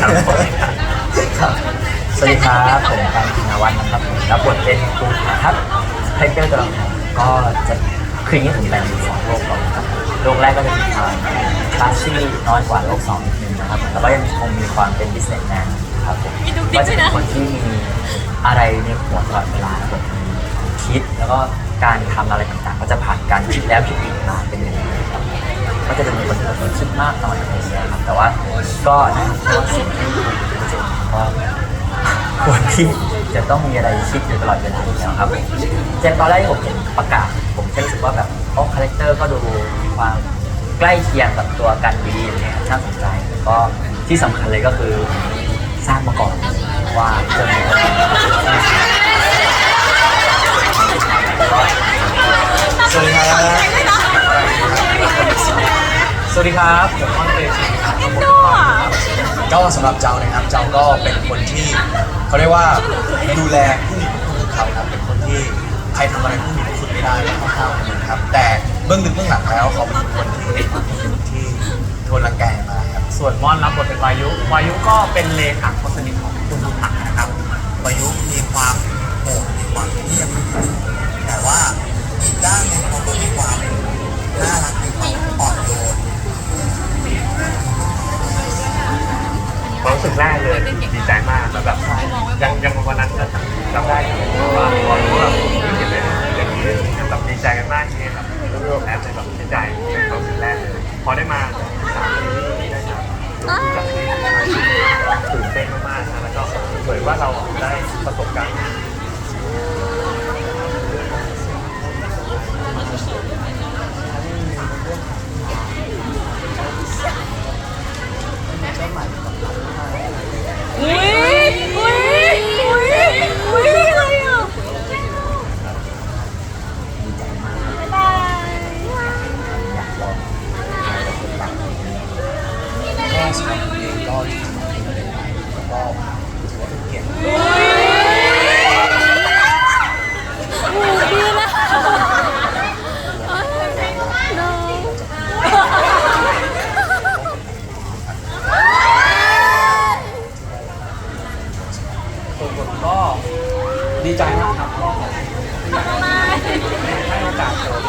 ครับผมครับสวัสดีครับผมการกินวัฒน์นะครับผมรับบทเป็นครูฐาทัศน์ไทเกอร์ตัวละครก็จะคืออย่างนี้ผมแบ่งเป็นสองโลกก่อนนะครับโลกแรกก็จะมีความคลาสซี่น้อยกว่าโลกสองนิดนึงนะครับแต่ว่ายังคงมีความเป็น businessman ครับผมมีดุ๊กดิ๊ก็กด้จะวยเป็นะนคนที่มีอะไรในหัวตลอดเวลาครับผมคิดแล้วก็การทำอะไรต่างๆ ก็จะผ่านการคิดแล้วคิดอีกผ่านไปเรื่อยๆครับ ก็จะเป็นคนที่เป็นคนคิดมากหน่อยอะไรเงี้ยครับแต่ว่าก็นะครับเพราะว่าสิ่งที่ผมเจอก็ควรที่จะต้องมีอะไรคิดอยู่ตลอดเวลาอยู่แล้วครับเจนตอนแรกที่ผมเห็นประกาศ ผมแค่รู้สึกว่าแบบโอ้คาแรคเตอร์ก็ดูมีความใกล้เคียงกับตัวกันดีอย่างเงี้ยน่าสนใจแล้วก็ที่สำคัญเลยก็คือสร้างมาก่อนว่าจะมีคนสวัสดีครับ ส วัสดีครับผมอ้อนเตชินครับผมโน่อะก็สำหรับเจ้านะครับ เจ้าก็เป็นคนที่เขาเรียกว่าดูแลผู้มีพระคุณเขาครับเป็นคนที่ใครทำอะไรผู้มีพระคุณไม่ได้ก็ค่อนข้างคนนึงครับ แต่เบื้องลึกเบื้องหลังแล้วเขาเป็นคนที่ที่โดนรังแกมาครับส่วนมอนรับบทเป็นวายุวายุก็เป็นเลขาคนสนิท สึกแรกเลยดีใจมากแล้วแบบยังยังวันนั้นก็จำได้อยู่ว่าพอรู้ว่าเห็นเลยอย่างนี้แบบดีใจกันมากเลยแบบรวมแล้วเลยแบบดีใจเป็นความรู้สึกแรกเลยพอได้มาสามปีนี่ได้ครับจาตื่นเต้นมากๆนะแล้วก็เหมือนว่าเราได้ประสบการณ์ อุ้ยอุ้ยอุ้ยอุ้ยอะไรอะ ดีใจมาก บ๊ายบาย อยากลองอะไรเป็นต่าง ก็สำหรับผมเองก็ที่ทำอะไรได้แล้วก็ถือว่าเป็นเกียรติ อุ้ยดีนะน้อง ส่วนผมก็ดีใจมากครับก็ให้โอกาสผม